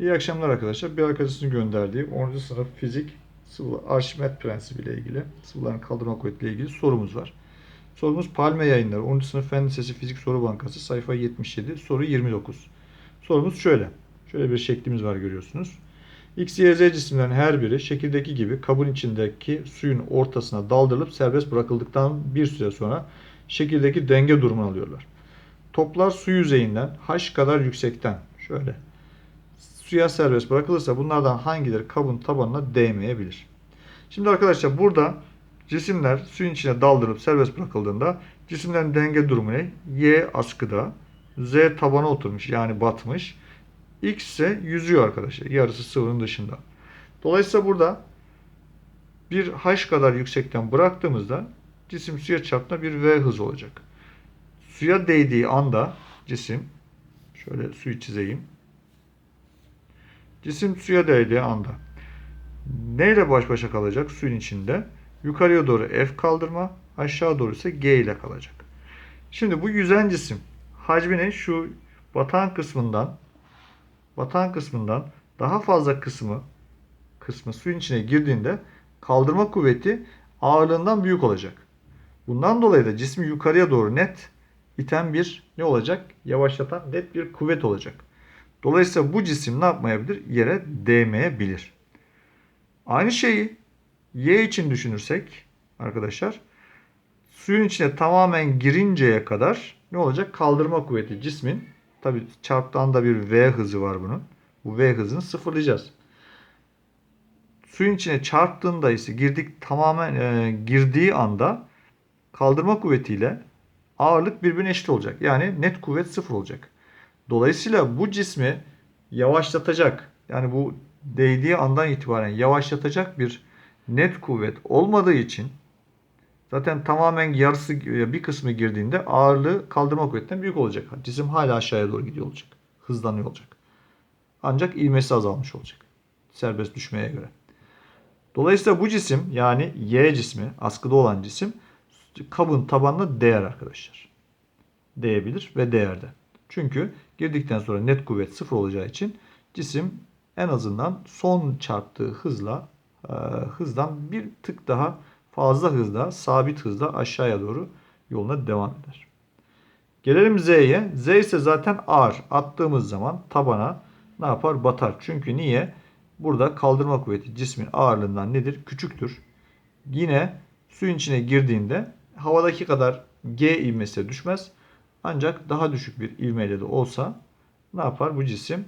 İyi akşamlar arkadaşlar. Bir arkadaşımızın gönderdiği 10. sınıf fizik sıvı Arşimet prensibi ile ilgili, sıvıların kaldırma kuvveti ile ilgili sorumuz var. Sorumuz Palme Yayınları 10. sınıf Fen Lisesi Fizik Soru Bankası sayfa 77 soru 29. Sorumuz şöyle. Şöyle bir şeklimiz var görüyorsunuz. X, Y, Z cisimlerin her biri şekildeki gibi kabın içindeki suyun ortasına daldırılıp serbest bırakıldıktan bir süre sonra şekildeki denge durumunu alıyorlar. Toplar su yüzeyinden h kadar yüksekten şöyle suya serbest bırakılırsa bunlardan hangileri kabın tabanına değmeyebilir? Şimdi arkadaşlar burada cisimler suyun içine daldırıp serbest bırakıldığında cisimlerin denge durumu ne? Y askıda, Z tabana oturmuş yani batmış. X ise yüzüyor arkadaşlar. Yarısı sıvının dışında. Dolayısıyla burada bir H kadar yüksekten bıraktığımızda cisim suya çarptığında bir V hız olacak. Suya değdiği anda cisim şöyle suyu çizeyim. Cisim suya değdiği anda neyle baş başa kalacak suyun içinde? Yukarıya doğru F kaldırma, aşağı doğru ise G ile kalacak. Şimdi bu yüzen cisim hacminin şu batan kısmından batan kısmından daha fazla kısmı kısmı suyun içine girdiğinde kaldırma kuvveti ağırlığından büyük olacak. Bundan dolayı da cismi yukarıya doğru net iten bir ne olacak? Yavaşlatan net bir kuvvet olacak. Dolayısıyla bu cisim ne yapmayabilir? Yere değmeyebilir. Aynı şeyi Y için düşünürsek arkadaşlar suyun içine tamamen girinceye kadar ne olacak? Kaldırma kuvveti cismin tabi çarptığında bir V hızı var bunun. Bu V hızını sıfırlayacağız. Suyun içine çarptığında ise girdik tamamen e, girdiği anda kaldırma kuvvetiyle ağırlık birbirine eşit olacak. Yani net kuvvet sıfır olacak. Dolayısıyla bu cismi yavaşlatacak yani bu değdiği andan itibaren yavaşlatacak bir net kuvvet olmadığı için zaten tamamen yarısı bir kısmı girdiğinde ağırlığı kaldırma kuvvetinden büyük olacak. Cisim hala aşağıya doğru gidiyor olacak. Hızlanıyor olacak. Ancak ivmesi azalmış olacak. Serbest düşmeye göre. Dolayısıyla bu cisim yani Y cismi askıda olan cisim kabın tabanına değer arkadaşlar. Değebilir ve değerde. Çünkü girdikten sonra net kuvvet sıfır olacağı için cisim en azından son çarptığı hızla e, hızdan bir tık daha fazla hızla sabit hızla aşağıya doğru yoluna devam eder. Gelelim Z'ye. Z ise zaten ağır. Attığımız zaman tabana ne yapar? Batar. Çünkü niye? Burada kaldırma kuvveti cismin ağırlığından nedir? Küçüktür. Yine suyun içine girdiğinde havadaki kadar G ivmesi düşmez. Ancak daha düşük bir ivmeyle de olsa ne yapar? Bu cisim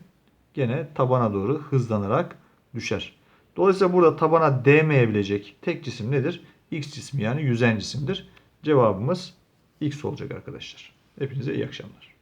gene tabana doğru hızlanarak düşer. Dolayısıyla burada tabana değmeyebilecek tek cisim nedir? X cismi yani yüzen cisimdir. Cevabımız X olacak arkadaşlar. Hepinize iyi akşamlar.